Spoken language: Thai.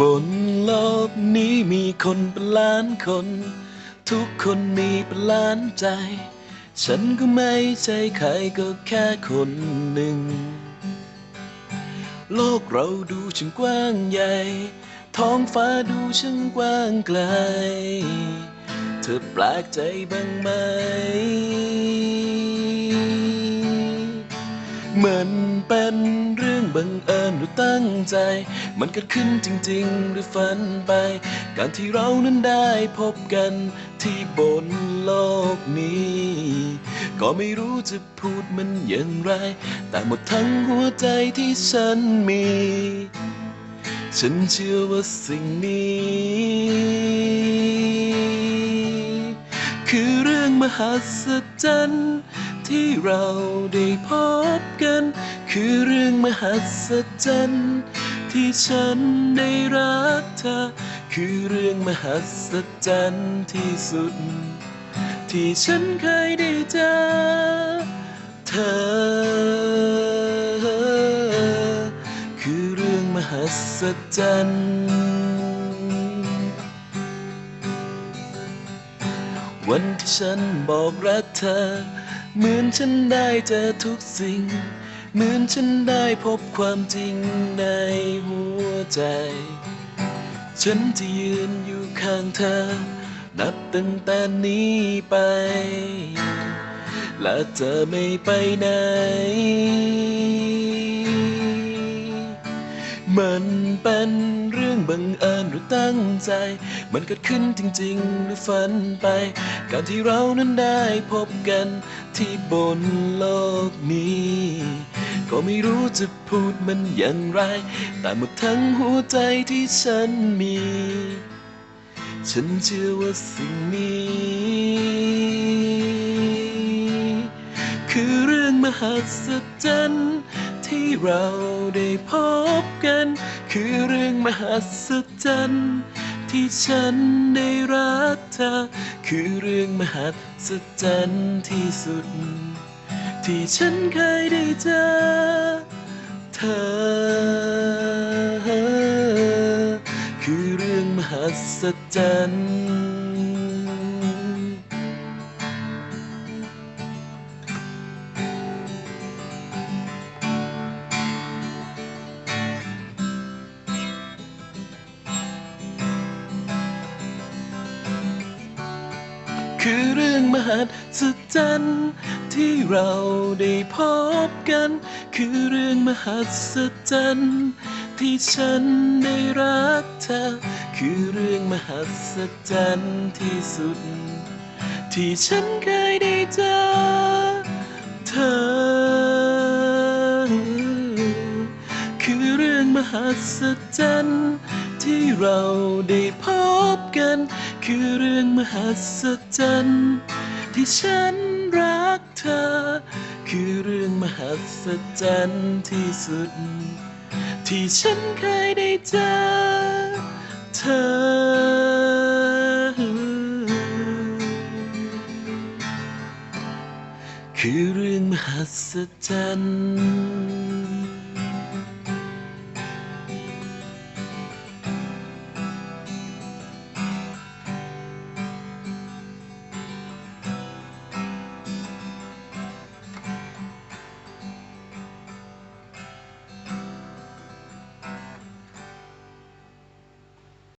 บนโลกนี้มีคนเป็นล้านคน ทุกคนมีเป็นล้านใจ ฉันก็ไม่ใช่ใครก็แค่คนหนึ่ง โลกเราดูช่างกว้างใหญ่ ท้องฟ้าดูช่างกว้างไกล เธอแปลกใจบ้างไหม มือนเป็นเรื่องบังเอิญหรือตั้งใจ มันเกิดขึ้นจริง ๆ หรือฝันไป การที่เรานั้นได้พบกันที่บนโลกนี้ ก็ไม่รู้จะพูดมันอย่างไร แต่หมดทั้งหัวใจที่ฉันมี ฉันเชื่อว่าสิ่งนี้ คือเรื่องมหัศจรรย์ ที่เราได้พบกัน คือเรื่องมหัศจรรย์ที่ฉันได้รักเธอ คือเรื่องมหัศจรรย์ที่สุด ที่ฉันเคยได้เจอเธอ คือเรื่องมหัศจรรย์วันที่ฉันบอกรักเธอ เหมือนฉันได้เจอทุกสิ่ง เหมือนฉันได้พบความจริงในหัวใจ ฉันจะยืนอยู่ข้างเธอ นับตั้งแต่นี้ไป และเธอไม่ไปไหน มันเป็นเรื่องบังเอิญหรือตั้งใจ มันเกิดขึ้นจริง ๆ หรือฝันไป การที่เรานั้นได้พบกันที่บนโลกนี้ ก็ไม่รู้จะพูดมันอย่างไร แต่หมดทั้งหัวใจที่ฉันมี ฉันเชื่อว่าสิ่งนี้ คือเรื่องมหัศจรรย์ ที่เราได้พบกัน คือเรื่องมหัศจรรย์ที่ฉันได้รักเธอ คือเรื่องมหัศจรรย์ที่สุด ที่ฉันเคยได้เจอเธอ คือเรื่องมหัศจรรย์ คือเรื่องมหัศจรรย์ที่เราได้พบกัน คือเรื่องมหัศจรรย์ที่ฉันได้รักเธอ คือเรื่องมหัศจรรย์ที่สุด ที่ฉันเคยได้เจอเธอ คือเรื่องมหัศจรรย์ที่เราได้พบกัน คือเรื่องมหัศจรรย์ที่ฉันรักเธอ คือเรื่องมหัศจรรย์ที่สุด ที่ฉันเคยได้เจอเธอคือเรื่องมหัศจรรย์